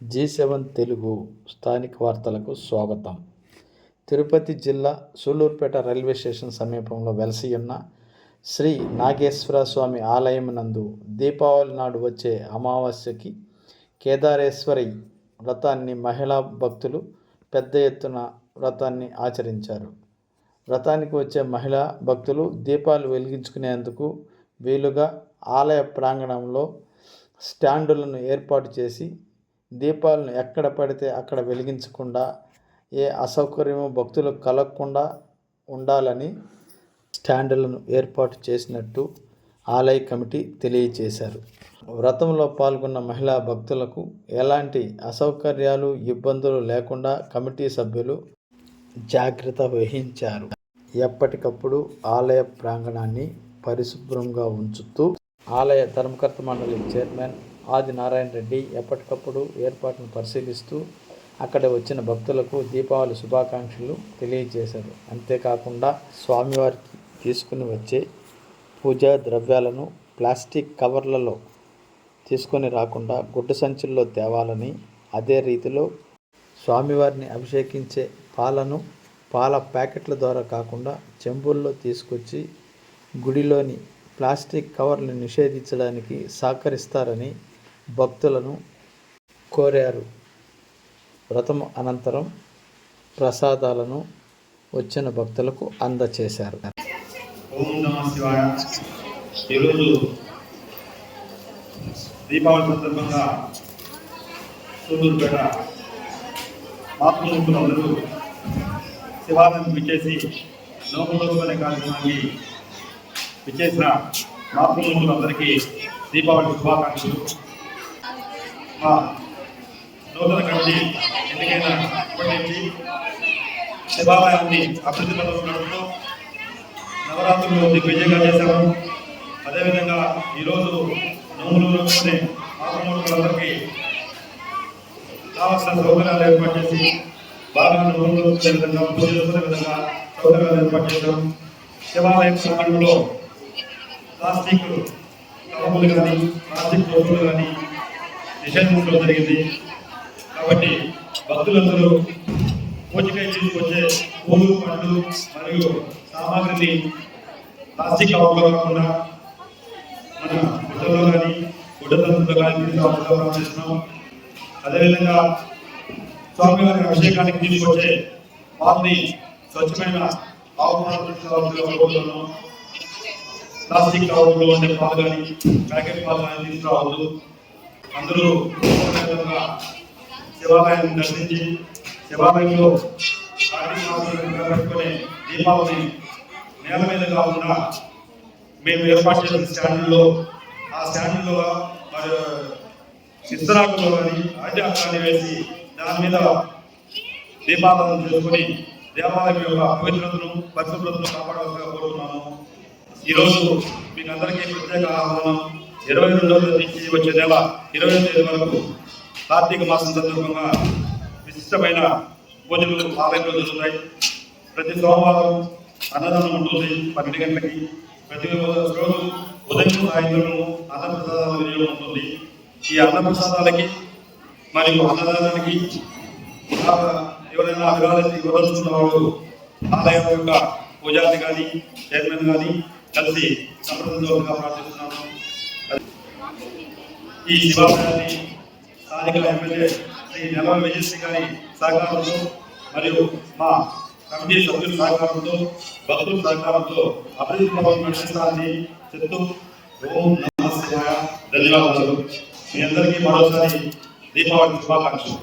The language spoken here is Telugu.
జీ సెవెన్ తెలుగు స్థానిక వార్తలకు స్వాగతం. తిరుపతి జిల్లా సూళ్ళూరుపేట రైల్వే స్టేషన్ సమీపంలో వెలసి ఉన్న శ్రీ నాగేశ్వర స్వామి ఆలయం నందు దీపావళి నాడు వచ్చే అమావాస్యకి కేదారేశ్వరి వ్రతాన్ని మహిళా భక్తులు పెద్ద ఎత్తున వ్రతాన్ని ఆచరించారు. వ్రతానికి వచ్చే మహిళా భక్తులు దీపాలు వెలిగించుకునేందుకు వీలుగా ఆలయ ప్రాంగణంలో స్టాండులను ఏర్పాటు చేసి దీపాలను ఎక్కడ పడితే అక్కడ వెలిగించకుండా ఏ అసౌకర్యము భక్తులకు కలగకుండా ఉండాలని స్టాండులను ఏర్పాటు చేసినట్టు ఆలయ కమిటీ తెలియజేశారు. వ్రతంలో పాల్గొన్న మహిళా భక్తులకు ఎలాంటి అసౌకర్యాలు ఇబ్బందులు లేకుండా కమిటీ సభ్యులు జాగ్రత్త వహించారు. ఎప్పటికప్పుడు ఆలయ ప్రాంగణాన్ని పరిశుభ్రంగా ఉంచుతూ ఆలయ ధర్మకర్త మండలి చైర్మన్ ఆది నారాయణ రెడ్డి ఎప్పటికప్పుడు ఏర్పాటును పరిశీలిస్తూ అక్కడ వచ్చిన భక్తులకు దీపావళి శుభాకాంక్షలు తెలియజేశారు. అంతేకాకుండా స్వామివారికి తీసుకుని వచ్చే పూజా ద్రవ్యాలను ప్లాస్టిక్ కవర్లలో తీసుకొని రాకుండా గుడ్డ సంచుల్లో తేవాలని అదే రీతిలో స్వామివారిని అభిషేకించే పాలను పాల ప్యాకెట్ల ద్వారా కాకుండా చెంబుల్లో తీసుకొచ్చి గుడిలోని ప్లాస్టిక్ కవర్లు నిషేధించడానికి సహకరిస్తారని భక్తులను కోరారు. వ్రతం అనంతరం ప్రసాదాలను వచ్చిన భక్తులకు అందచేశారు. ఈరోజు దీపావళి సందర్భంగా సూళ్ళూరుపేట మాతృమూర్తులు అందరూ శివాలయం విచ్చేసి నోములోపు అనే కార్యక్రమాన్ని విచ్చేసిన మాతృమూర్తులు అందరికీ దీపావళి శుభాకాంక్షలు. మా నూతన కమిటీ ఎన్నికైన ఇప్పటి శివాలయాన్ని అభివృద్ధి పథకం నడుపుతూ నవరాత్రులు దిగ్విజయంగా చేశాము. అదేవిధంగా ఈరోజు నోములు మాతృమూర్తులందరికీ కావలసిన సౌకర్యాలు ఏర్పాటు చేసి బాగా నోములు నడుపుకునే విధంగా పూజ చేసుకునే విధంగా సౌకర్యాలు ఏర్పాటు చేశాం శివాలయం సమయంలో ప్లాస్టిక్ కప్పులు కానీ ప్లాస్టిక్ టోపులు కానీ నిషేధించడం జరిగింది. కాబట్టి భక్తులందరూ పూజకాయ తీసుకొచ్చే పూలు పండ్లు మరియు సామాగ్రిని ప్లాస్టిక్ కవర్లో కాకుండా మన గుడ్డలో కానీ గుడ్డతంతులో కానీ తీసుకురావడం చేస్తున్నాం. అదేవిధంగా స్వామివారి అభిషేకానికి తీసుకొచ్చే వారిని స్వచ్ఛమైన ఆవు ప్లాస్టిక్ కవర్లో ఉండే పాలు కానీ ప్యాకెట్ పాలు కానీ తీసుకురావద్దు. అందరూ శివాలయం దర్శించి శివాలయంలో కార్తీక పెట్టుకునే దీపావళి నేల మీద కాకుండా మేము ఏర్పాటు చేసిన స్టాండ్లో ఆ స్టాండ్లో మరి ఇస్తరాకులో కానీ ఆధ్యాత్మాన్ని వేసి దాని మీద దీపాలను చేసుకొని దేవాలయం యొక్క పవిత్రతను పరిశుభ్రతను కాపాడాలని కోరుతున్నాను ఈరోజు మీకు అందరికీ ప్రత్యేక ఆహ్వానం. ఇరవై రెండవ రోజుల నుంచి వచ్చే నెల ఇరవై తేదీ వరకు కార్తీక మాసం సందర్భంగా విశిష్టమైన పూజలు ఆలయంలో జరుగుతాయి. ప్రతి సోమవారం అన్నదానం ఉంటుంది. పన్నెండు గంటలకి. ప్రతి రోజు ఉదయం సాయంత్రం అన్నప్రసాదాల వినియోగం ఉంటుంది. ఈ అన్నప్రసాదాలకి మరియు అన్నదానానికి ఎవరైనా అభివృద్ధి ఇవ్వదలుచుకున్న వాళ్ళు ఆలయం యొక్క పూజారి కానీ చైర్మన్ కానీ కలిసి సంప్రదించవలసిగా ప్రార్థిస్తున్నాను. ఈ శివాలయాన్ని స్థానిక ఎమ్మెల్యే శ్రీ నెలవ విజయశ్రీ గారి సహకారంతో మరియు మా కమిటీ సభ్యుల సహకారంతో భక్తుల సహకారంతో అభివృద్ధి పనులు చెప్తూ ఓం నమః ధన్యవాదాలు. మీ అందరికీ మరోసారి దీపావళి శుభాకాంక్షలు.